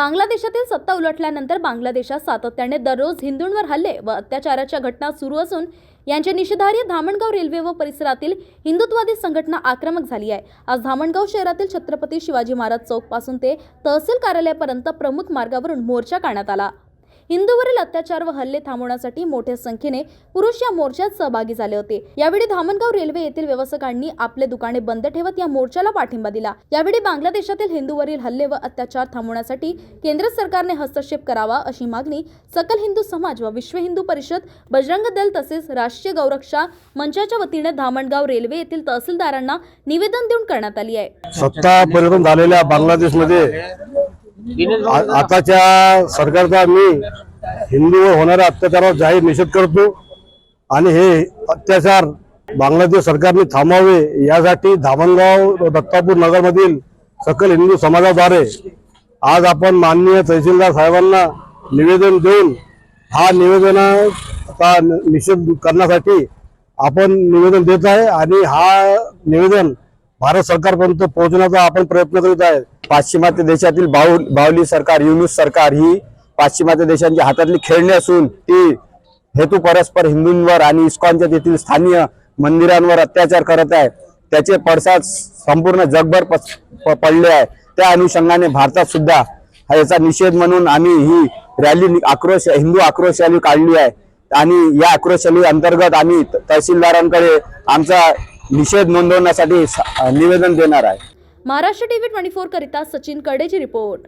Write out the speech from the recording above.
बांगलादेशातील सत्ता उलटल्यानंतर बांगलादेशात सातत्याने दररोज हिंदूंवर हल्ले व अत्याचाराच्या घटना सुरू असून यांच्या निषेधार्थ धामणगाव रेल्वे व परिसरातील हिंदुत्ववादी संघटना आक्रमक झाली आहे. आज धामणगाव शहरातील छत्रपती शिवाजी महाराज चौकपासून ते तहसील कार्यालयापर्यंत प्रमुख मार्गावरून मोर्चा काढण्यात आला. हिंदूवरील अत्याचार व हल्ले थांबवण्यासाठी मोठ्या संख्येने पुरुष या मोर्चात सहभागी झाले होते. यावेळी धामणगाव रेल्वे येथील व्यवसायिकांनी आपले दुकाने बंद ठेवत या मोर्चाला पाठिंबा दिला. यावेळी बांगलादेशातील हिंदूवरील हल्ले व अत्याचार थांबवण्यासाठी केंद्र सरकारने हस्तक्षेप करावा अशी मागणी सकल हिंदू समाज व विश्व हिंदू परिषद बजरंग दल तसेच राष्ट्रीय गौरक्षा मंचाच्या वतीने धामणगाव रेल्वे येथील तहसीलदारांना निवेदन देऊन करण्यात आली आहे. सत्ता परिवर्तन झालेल्या बांगलादेशमध्ये आ- आताच्या सरकारचा मी हिंदूवर होणाऱ्या अत्याचारावर जाहीर निषेध करतो आणि हे अत्याचार बांगलादेश सरकारने थांबावे यासाठी धामणगाव दत्तापूर नगरमधील सकल हिंदू समाजाद्वारे आज आपण माननीय तहसीलदार साहेबांना निवेदन देऊन हा निवेदनाचा नि- निषेध करण्यासाठी आपण निवेदन देत आहे आणि हा निवेदन भारत सरकारपर्यंत पोहोचण्याचा आपण प्रयत्न करीत आहे. पाश्चिमात्य देशातील बाहुल बाहुली सरकार युनुस सरकार ही पाश्चिमात्य देशांच्या हातातली खेळणी असून ती हेतू परस्पर हिंदूंवर आणि इस्कॉनच्या तेथील स्थानीय मंदिरांवर अत्याचार करत आहे. त्याचे पडसाद संपूर्ण जगभर पस- प- पडले आहे. त्या अनुषंगाने भारतात सुद्धा हा याचा निषेध म्हणून आम्ही ही रॅली आक्रोश हिंदू आक्रोश रॅली काढली आहे. आणि या आक्रोश रॅली अंतर्गत आम्ही तहसीलदारांकडे आमचा निषेध नोंदवण्यासाठी निवेदन देणार आहे. महाराष्ट्र टीव्ही ट्वेंटी फोर करिता सचिन कडेची रिपोर्ट.